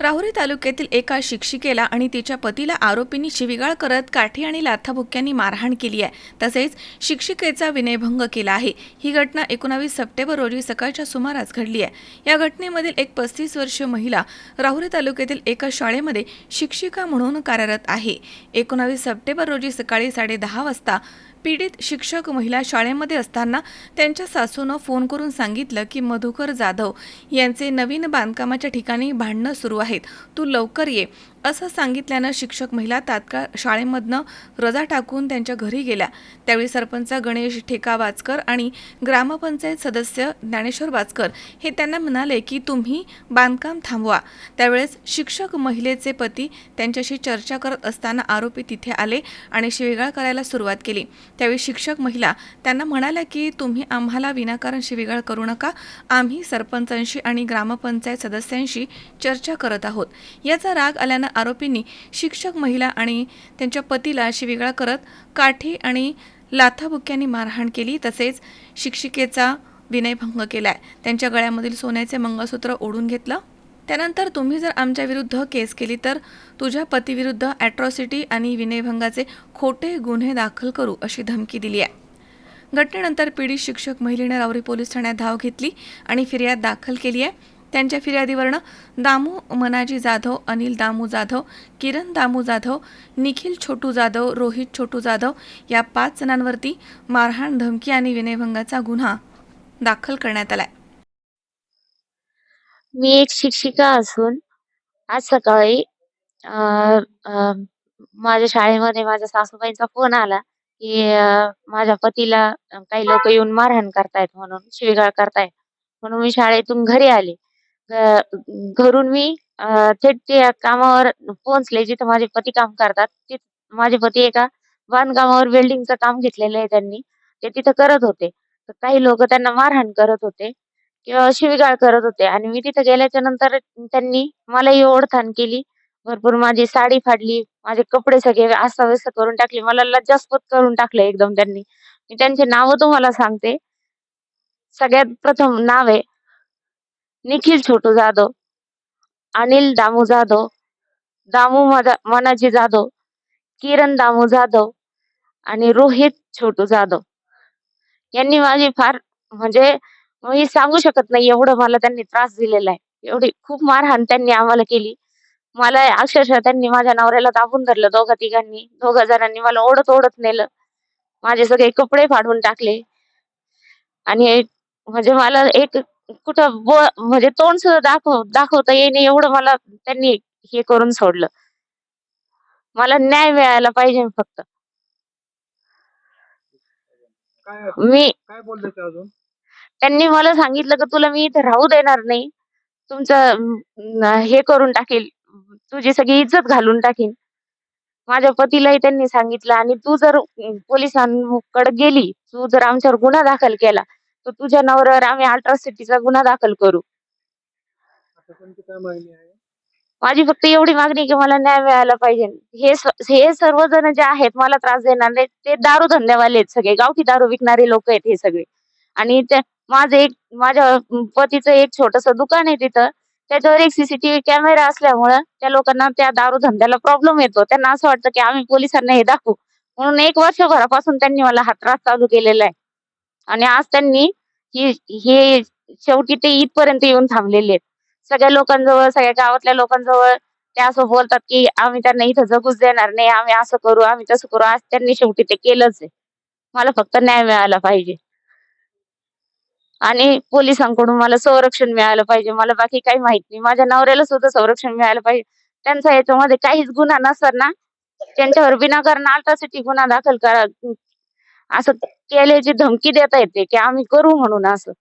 राहुरी तालुक्यातील एका शिक्षिकेला आणि तिच्या पतीला आरोपींनी शिविगाळ करत काठी आणि लाथाभुक्यांनी मारहाण केली आहे. तसेच शिक्षिकेचा विनयभंग केला आहे. ही घटना एकोणावीस सप्टेंबर रोजी सकाळच्या सुमारास घडली आहे. या घटनेमधील एक पस्तीस वर्षीय महिला राहुरी तालुक्यातील एका शाळेमध्ये शिक्षिका म्हणून कार्यरत आहे. एकोणावीस सप्टेंबर रोजी सकाळी साडेदहा वाजता पीडित शिक्षक महिला शाळेमध्ये असताना त्यांच्या सासूनं फोन करून सांगितलं की मधुकर जाधव यांचे नवीन बांधकामाच्या ठिकाणी भांडणं सुरू आहेत. तू लवकर ये. असं सांगितल्यानं शिक्षक महिला तात्काळ शाळेमधनं रजा टाकून त्यांच्या घरी गेल्या. त्यावेळी सरपंच गणेश ठेका वाचकर आणि ग्रामपंचायत सदस्य ज्ञानेश्वर वाचकर हे त्यांना म्हणाले की तुम्ही बांधकाम थांबवा. त्यावेळेस शिक्षक महिलेचे पती त्यांच्याशी चर्चा करत असताना आरोपी तिथे आले आणि शिवेगाळ करायला सुरुवात केली. त्यावेळी शिक्षक महिला त्यांना म्हणाल्या की तुम्ही आम्हाला विनाकारण शिवीगाळ करू नका. आम्ही सरपंचांशी आणि ग्रामपंचायत सदस्यांशी चर्चा करत आहोत. याचा राग आल्यानं आरोपींनी शिक्षक महिला आणि त्यांच्या पतीला शिवीगाळ करत काठी आणि लाथाबुक्यांनी मारहाण केली. तसेच शिक्षिकेचा विनयभंग केलाय. त्यांच्या गळ्यामधील सोन्याचे मंगळसूत्र ओढून घेतलं. त्यानंतर तुम्ही जर आमच्या विरुद्ध केस केली तर तुझ्या पतीविरुद्ध ॲट्रॉसिटी आणि विनयभंगाचे खोटे गुन्हे दाखल करू अशी धमकी दिली आहे घटनेनंतर पीडित शिक्षक महिलेने रावरी पोलीस ठाण्यात धाव घेतली आणि फिर्याद दाखल केली आहे त्यांच्या फिर्यादीवरनं दामू मनाजी जाधव अनिल दामू जाधव किरण दामू जाधव निखिल छोटू जाधव रोहित छोटू जाधव या पाच जणांवरती मारहाण धमकी आणि विनयभंगाचा गुन्हा दाखल करण्यात आला आहे मी एक शिक्षिका असून आज सकाळी अ, अ, माझ्या शाळेमध्ये माझ्या सासूबाईंचा फोन आला की माझ्या पतीला काही लोक येऊन मारहाण करतायत म्हणून शिवीगाळ करतायत म्हणून मी शाळेतून घरी आले. घरून मी थेट त्या कामावर पोहोचले जिथं माझे पती काम करतात. तिथं माझे पती एका बांधकामावर वेल्डिंगचं काम घेतलेलं आहे त्यांनी. ते तिथं करत होते. तर काही लोक त्यांना मारहाण करत होते. शिवीगाळ करत होते. आणि मी तिथे गेल्याच्यानंतर त्यांनी मलाही ओढताण केली. भरपूर माझी साडी फाडली. माझे कपडे सगळे अस्ताव्यस्त करून टाकले. मला लज्जास्पद करून टाकले एकदम त्यांनी. मी त्यांचे नाव तुम्हाला सांगते. सगळ्यात प्रथम नाव आहे निखिल छोटू जाधव अनिल दामू जाधव दामू मनाजी जाधव किरण दामू जाधव आणि रोहित छोटू जाधव. यांनी माझी फार म्हणजे मी सांगू शकत नाही एवढं मला त्यांनी त्रास दिलेला आहे. एवढी खूप मारहाण त्यांनी आम्हाला केली. मला अक्षरशः त्यांनी माझ्या नवऱ्याला दाबून धरलं दोघा तिघांनी. दोघा जणांनी मला ओढत ओढत नेलं. माझे सगळे कपडे फाडून टाकले. आणि म्हणजे मला एक कुठं ब- म्हणजे तोंड सुद्धा दाखव दाखवता येईन एवढं मला त्यांनी हे करून सोडलं. मला न्याय मिळायला पाहिजे फक्त. मी काय बोलले अजून? त्यांनी मला सांगितलं की तुला मी इथे राहू देणार नाही. तुमचं हे करून टाकेल. तुझी सगळी इज्जत घालून टाकीन. माझ्या पतीलाही त्यांनी सांगितलं आणि तू जर पोलिसांकडे गेली तू जर आमच्यावर गुन्हा दाखल केला तर तुझ्या नवऱ्यावर आम्ही अल्ट्रासिटीचा गुन्हा दाखल करू. माझी फक्त एवढी मागणी की मला न्याय मिळायला पाहिजे. हे हे सर्वजण जे आहेत मला त्रास देणार नाही ते दारू धंद्यावाले आहेत सगळे. गावठी दारू विकणारे लोक आहेत हे सगळे. आणि त्या माझं एक माझ्या पतीचं एक छोटस दुकान आहे तिथं. त्याच्यावर एक सीसीटीव्ही कॅमेरा असल्यामुळं त्या लोकांना त्या दारू धंद्याला प्रॉब्लेम येतो. त्यांना असं वाटतं की आम्ही पोलिसांना हे दाखवू. म्हणून एक वर्षभरापासून त्यांनी मला हा त्रास चालू केलेला आहे. आणि आज त्यांनी ही हे शेवटी ते इथपर्यंत येऊन थांबलेले आहेत. सगळ्या लोकांजवळ सगळ्या गावातल्या लोकांजवळ ते असं बोलतात की आम्ही त्यांना इथं जगूच देणार नाही. आम्ही असं करू आम्ही तसं करू. आज त्यांनी शेवटी ते केलंच आहे. मला फक्त न्याय मिळाला पाहिजे. आणि पोलिसांकडून मला संरक्षण मिळालं पाहिजे. मला बाकी काही माहीत नाही. माझ्या नवऱ्याला सुद्धा संरक्षण मिळालं पाहिजे. त्यांचा याच्यामध्ये काहीच गुन्हा नसताना त्यांच्यावर विनाकारण अल्ट्रासिटी गुन्हा दाखल करा असं केल्याची धमकी देता येते की आम्ही करू म्हणून असं.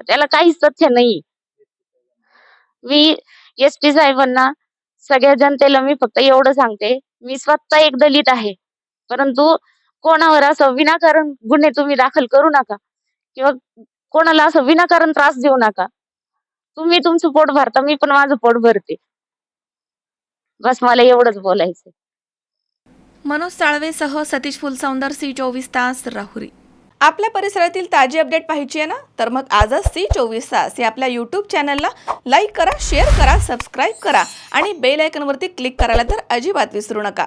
त्याला काहीच तथ्य नाही. मी एस पी साहेबांना सगळ्या जनतेला मी फक्त एवढं सांगते मी स्वतः एक दलित आहे. परंतु कोणावर असं विनाकारण गुन्हे तुम्ही दाखल करू नका. किंवा कोणाला असं विनाकारण त्रास देऊ नका. तुम्ही तुमचं पोट भरता मी पण माझं पोट भरते. बस मला एवढंच बोलायचं मनोज साळवेसह सतीश फुलसौंदर सी चोवीस तास राहुरी. आपल्या परिसरातील ताजी अपडेट पाहिजे ना? तर मग आजच सी चोवीस तास या आपल्या यूट्यूब चॅनलला लाईक करा शेअर करा सबस्क्राईब करा आणि बेल आयकनवरती क्लिक करायला तर अजिबात विसरू नका.